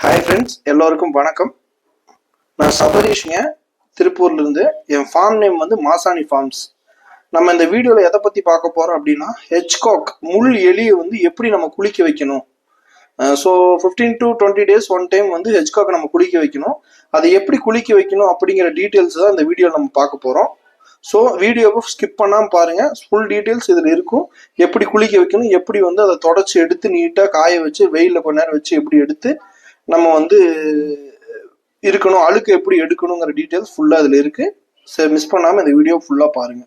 Hi friends எல்லோருக்கும் வணக்கம். நான் சபரீஷ்ங்க திருப்பூர்லேருந்து. என் ஃபார்ம் நேம் வந்து மாசாணி ஃபார்ம்ஸ் நம்ம இந்த வீடியோவில் எதை பற்றி பார்க்க போகிறோம் அப்படின்னா ஹெச்காக் முள் எலியை வந்து எப்படி நம்ம குளிக்க வைக்கணும்? So fifteen to twenty days one time வந்து ஹெச்காக் நம்ம குளிக்க வைக்கணும். அதை எப்படி குளிக்க வைக்கணும் அப்படிங்கிற டீட்டெயில்ஸ் தான் இந்த வீடியோவில் நம்ம பார்க்க போகிறோம் ஸோ வீடியோவை ஸ்கிப் பண்ணாமல் பாருங்கள் ஃபுல் டீட்டெயில்ஸ் இதில் இருக்கும். எப்படி குளிக்க வைக்கணும் எப்படி வந்து அதை தொடச்சி எடுத்து நீட்டாக காய வச்சு வெயிலில் கொஞ்ச நேரம் வச்சு எப்படி எடுத்து நம்ம வந்து இருக்கணும் அழுக்கு எப்படி எடுக்கணுங்கிற டீட்டெயில்ஸ் ஃபுல்லாக அதில் இருக்கு. சரி மிஸ் பண்ணாமல் இந்த வீடியோ ஃபுல்லாக பாருங்க.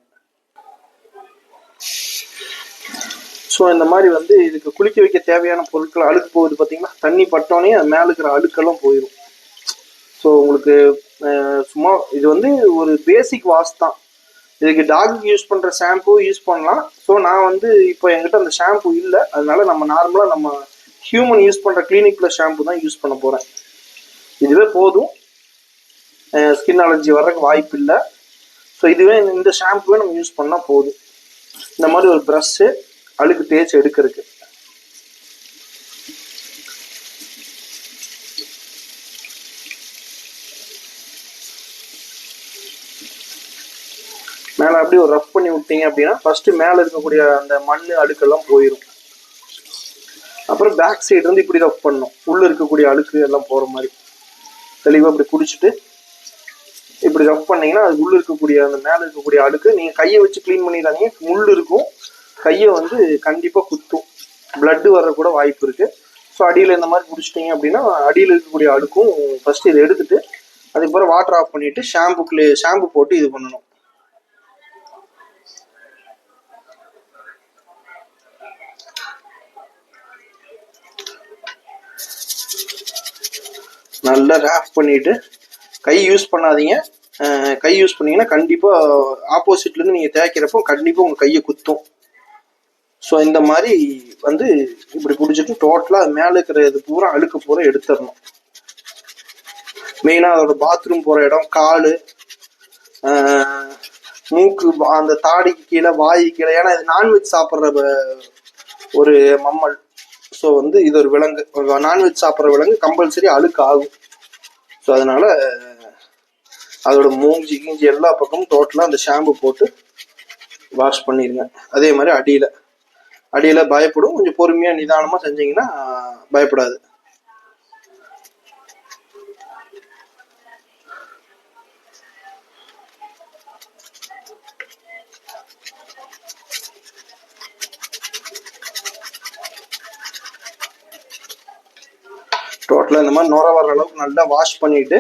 ஸோ இந்த மாதிரி வந்து இதுக்கு குளிக்க வைக்க தேவையான பொருட்கள் அழுக்கு போகுது பார்த்தீங்கன்னா தண்ணி பட்டோன்னே அது மேலே இருக்கிற அழுக்கெல்லாம் போயிடும் ஸோ உங்களுக்கு சும்மா இது வந்து ஒரு பேசிக் வாஷ் தான். இதுக்கு டாகுக்கு யூஸ் பண்ணுற ஷாம்பு யூஸ் பண்ணலாம். ஸோ நான் வந்து இப்போ என்கிட்ட அந்த ஷாம்பு இல்லை. அதனால நம்ம நார்மலாக நம்ம ஹியூமன் யூஸ் பண்ணுற கிளினிக் ப்ளஸ் ஷாம்பு தான் யூஸ் பண்ண போகிறேன் இதுவே போதும். ஸ்கின் அலர்ஜி வர்றதுக்கு வாய்ப்பு இல்லை. ஸோ இதுவே இந்த ஷாம்புவே நம்ம யூஸ் பண்ணால் போதும். இந்த மாதிரி ஒரு ப்ரஷ்ஷு அழுக்கு தேய்ச்சி எடுக்கிறதுக்கு. மேலே அப்படியே ஒரு ரஃப் பண்ணி விட்டீங்க அப்படின்னா ஃபஸ்ட்டு மேலே இருக்கக்கூடிய அந்த மண் அழுக்கெல்லாம் போயிடும் அப்புறம் பேக் சைடு இருந்து இப்படி ரஃப் பண்ணணும். உள்ளே இருக்கக்கூடிய அழுக்கு எல்லாம் போகிற மாதிரி. தெளிவாக இப்படி குடிச்சிட்டு இப்படி ரஃப் பண்ணிங்கன்னா அது உள்ளே இருக்கக்கூடிய அந்த மேலே இருக்கக்கூடிய அழுக்கு நீங்கள் கையை வச்சு க்ளீன் பண்ணிடாதீங்க. முள் இருக்கும். கையை வந்து கண்டிப்பாக குத்தும். பிளட்டு வர்ற கூட வாய்ப்பு இருக்குது ஸோ அடியில் இந்த மாதிரி குடிச்சிட்டிங்க அப்படின்னா அடியில் இருக்கக்கூடிய அழுக்கும் ஃபஸ்ட்டு இதை எடுத்துகிட்டு அதுக்கப்புறம் வாட்டர் ஆஃப் பண்ணிவிட்டு ஷாம்புக்குள்ளே ஷாம்பு போட்டு இது பண்ணணும். நல்லா ரேப் பண்ணிட்டு கை யூஸ் பண்ணாதீங்க. கை யூஸ் பண்ணிங்கன்னா கண்டிப்பாக ஆப்போசிட்லேருந்து நீங்கள் தேய்க்கிறப்போ கண்டிப்பாக உங்கள் கையை குத்தும். ஸோ இந்த மாதிரி வந்து இப்படி பிடிச்சிட்டு டோட்டலாக மேலே இருக்கிற இது பூரா அழுக்கு பூரா எடுத்துடணும். மெயினாக அதோட பாத்ரூம் போகிற இடம் காலு மூக்கு அந்த தாடிக்கு கீழே வாய் கீழே. ஏன்னா இது நான்வெஜ் சாப்பிட்ற ஒரு மம்மல். ஸோ வந்து இது ஒரு விலங்கு. நான்வெஜ் சாப்பிட்ற விலங்கு கம்பல்சரி அழுக்கு ஆகும். ஸோ அதனால அதோட மூஞ்சி கீஞ்சி எல்லா பக்கமும் டோட்டலாக அந்த ஷாம்பு போட்டு வாஷ் பண்ணிடுங்க அதே மாதிரி அடியில். அடியில் பயப்படும். கொஞ்சம் பொறுமையாக நிதானமாக செஞ்சீங்கன்னா பயப்படாது. டோட்டலாக இந்த மாதிரி நுர வர அளவுக்கு நல்லா வாஷ் பண்ணிட்டு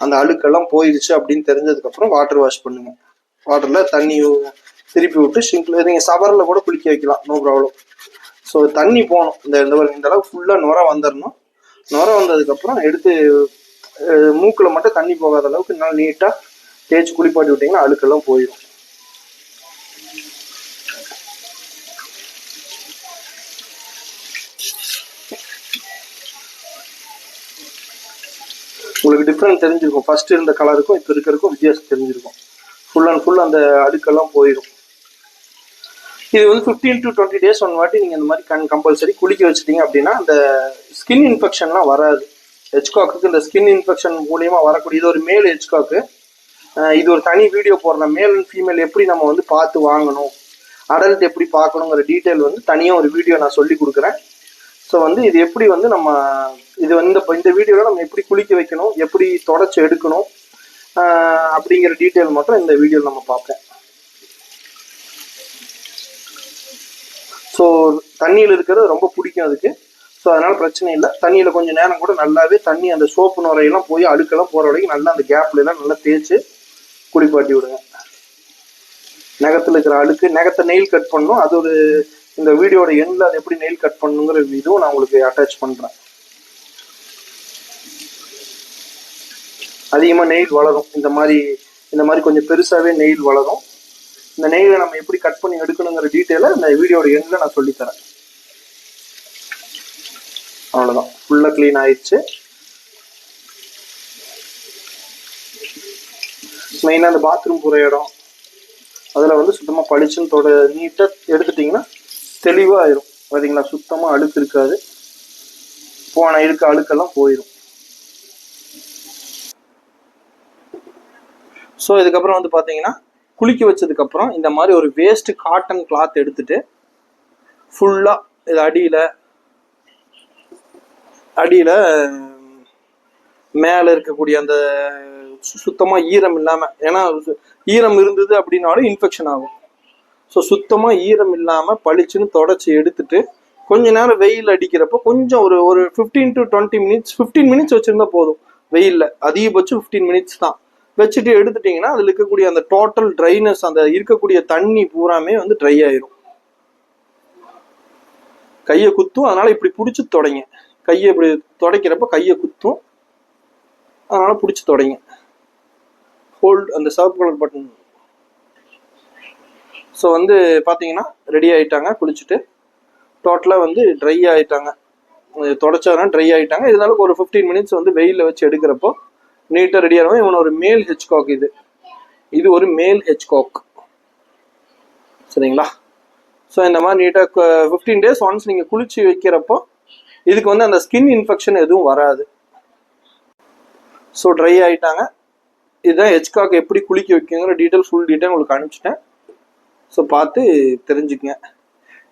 அந்த அழுக்கெல்லாம் போயிடுச்சு அப்படின்னு தெரிஞ்சதுக்கப்புறம் வாட்டர் வாஷ் பண்ணுங்க. வாட்டரில் தண்ணி திருப்பி விட்டு சிங்கில் நீங்கள் சவரில் கூட குளிக்க வைக்கலாம் நோ ப்ராப்ளம் ஸோ தண்ணி போகணும். இந்த இந்த ஒரு- இந்த அளவுக்கு ஃபுல்லாக நுர வந்துடணும் நுர வந்ததுக்கப்புறம் எடுத்து மூக்கில் மட்டும் தண்ணி போகாத அளவுக்கு நல்லா நீட்டாக தேய்ச்சி குளிப்பாட்டி விட்டிங்கன்னா அழுக்கெல்லாம் போயிடும். உங்களுக்கு டிஃப்ரெண்ட் தெரிஞ்சிருக்கும். ஃபர்ஸ்ட் இருந்த கலருக்கும் இப்போ இருக்கிறதுக்கும் வித்தியாசம் தெரிஞ்சிருக்கும். ஃபுல் அண்ட் ஃபுல் அந்த அடுக்கெல்லாம் போயிடும் இது வந்து fifteen to twenty days one வாட்டி நீங்கள் இந்த மாதிரி கண் கம்பல்சரி குளிக்க வச்சிட்டீங்க அப்படின்னா அந்த ஸ்கின் இன்ஃபெக்ஷன்லாம் வராது. ஹெச்காக்கு இந்த ஸ்கின் இன்ஃபெக்ஷன் மூலியமாக வரக்கூடிய இது ஒரு மேல் ஹெச்காக்கு இது ஒரு தனி வீடியோ போடுற மேல் அண்ட் ஃபீமேல் எப்படி நம்ம வந்து பார்த்து வாங்கணும்? அடல்ட் எப்படி பார்க்கணுங்கிற டீட்டெயில் வந்து தனியாக ஒரு வீடியோ நான் சொல்லி கொடுக்குறேன். ஸோ வந்து இது எப்படி வந்து நம்ம இது வந்து இந்த வீடியோவில் நம்ம எப்படி குளிக்க வைக்கணும் எப்படி தொடச்சி எடுக்கணும் அப்படிங்கிற டீட்டெயில் மட்டும் இந்த வீடியோவில் நம்ம பார்ப்போம். ஸோ தண்ணியில் இருக்கிறது ரொம்ப பிடிக்கும் அதுக்கு. ஸோ அதனால் பிரச்சனை இல்லை. தண்ணியில் கொஞ்சம் நேரம் கூட நல்லாவே தண்ணி அந்த சோப்பு நுரையெல்லாம் போய் அழுக்கெல்லாம் போகிற வரைக்கும் நல்லா அந்த கேப்ல நல்லா தேய்ச்சி குளிப்பாட்டி விடுங்க. நகத்தில் இருக்கிற அழுக்கு நகத்தை நெயில் கட் பண்ணணும். அது ஒரு இந்த வீடியோட எண்ணில் அது எப்படி நெயில் கட் பண்ணுங்கிற இதுவும் நான் உங்களுக்கு அட்டாச் பண்ணுறேன் அதிகமாக நெயில் வளரும். இந்த மாதிரி இந்த மாதிரி கொஞ்சம் பெருசாகவே நெயில் வளரும். இந்த நெயிலை நம்ம எப்படி கட் பண்ணி எடுக்கணுங்கிற டீட்டெயிலை இந்த வீடியோட எண்ணில் நான் சொல்லித்தரேன். அவ்வளோதான் ஃபுல்லாக க்ளீன் ஆயிடுச்சு. மெயினாக அந்த பாத்ரூம் போகிற இடம். அதில் வந்து சுத்தமாக பளிச்சுன்னு தொட நீட்டாக எடுத்துட்டிங்கன்னா தெளிவாக ஆயிரும் பார்த்தீங்களா சுத்தமாக அழுக்கு இருக்காது. போன இருக்க அழுக்கெல்லாம் போயிடும் ஸோ இதுக்கப்புறம் வந்து பார்த்தீங்கன்னா குளிக்க வச்சதுக்கப்புறம் இந்த மாதிரி ஒரு வேஸ்ட் காட்டன் கிளாத் எடுத்துட்டு ஃபுல்லாக இது அடியில் அடியில் மேலே இருக்கக்கூடிய அந்த சு- ஈரம் இல்லாமல் ஏன்னா ஈரம் இருந்தது அப்படின்னாலும் இன்ஃபெக்ஷன் ஆகும். ஸோ சுத்தமாக ஈரம் இல்லாமல் பளிச்சுன்னு தொடச்சி எடுத்துட்டு கொஞ்ச நேரம் வெயில் அடிக்கிறப்போ கொஞ்சம் ஒரு ஒரு fifteen to twenty minutes fifteen minutes வச்சுருந்தா போதும். வெயிலில். அதிகபட்சம் ஃபிஃப்டீன் மினிட்ஸ் தான். வச்சுட்டு எடுத்துட்டிங்கன்னா அதில் இருக்கக்கூடிய அந்த டோட்டல் ட்ரைனஸ் அந்த இருக்கக்கூடிய தண்ணி பூராமே வந்து ட்ரை ஆயிரும். கையை குத்தும். அதனால் இப்படி பிடிச்சி தொடங்க. கையை இப்படி தொடக்கிறப்ப கையை குத்தும். அதனால் பிடிச்சி தொடங்க. ஹோல்ட் அந்த சர்வ் கலர் பட்டன் ஸோ வந்து பார்த்தீங்கன்னா ரெடி ஆகிட்டாங்க குளிச்சுட்டு. டோட்டலாக வந்து ட்ரை ஆகிட்டாங்க தொடச்சாதான் ட்ரை ஆகிட்டாங்க இருந்தாலும் ஒரு ஃபிஃப்டீன் மினிட்ஸ் வந்து வெயிலில் வச்சு எடுக்கிறப்போ நீட்டாக ரெடி ஆகும் இவன் ஒரு மேல் ஹெச்காக் இது. இது ஒரு மேல் ஹெச்காக் சரிங்களா? ஸோ இந்த மாதிரி நீட்டாக ஃபிஃப்டீன் டேஸ் ஒன்ஸ் நீங்கள் குளிச்சு வைக்கிறப்போ இதுக்கு வந்து அந்த ஸ்கின் இன்ஃபெக்ஷன் எதுவும் வராது. ஸோ ட்ரை ஆகிட்டாங்க இதுதான் ஹெச்காக் எப்படி குளிக்க வைக்குங்கிற டீட்டெயில் ஃபுல் டீட்டெயில் உங்களுக்கு அனுப்பிச்சிட்டேன். ஸோ பார்த்து தெரிஞ்சுக்கங்க.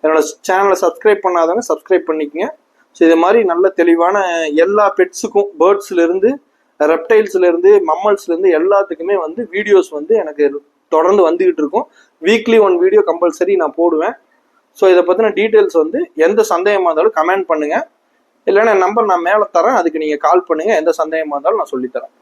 என்னோட சேனலை சப்ஸ்கிரைப் பண்ணாதவங்க சப்ஸ்கிரைப் பண்ணிக்கங்க. ஸோ இது மாதிரி நல்ல தெளிவான எல்லா பெட்ஸுக்கும் பேர்ட்ஸ்லேருந்து ரெப்டைல்ஸ்லேருந்து மம்மல்ஸ்லேருந்து எல்லாத்துக்குமே வந்து வீடியோஸ் வந்து எனக்கு தொடர்ந்து வந்துக்கிட்டு இருக்கும். வீக்லி ஒன் வீடியோ கம்பல்சரி நான் போடுவேன். ஸோ இதை பற்றின டீட்டெயில்ஸ் வந்து எந்த சந்தேகமாக இருந்தாலும் கமெண்ட் பண்ணுங்கள் இல்லைன்னா என் நம்பர் நான் மேலே தரேன். அதுக்கு நீங்கள் கால் பண்ணுங்கள் எந்த சந்தேகமாக இருந்தாலும் நான் சொல்லித்தரேன்.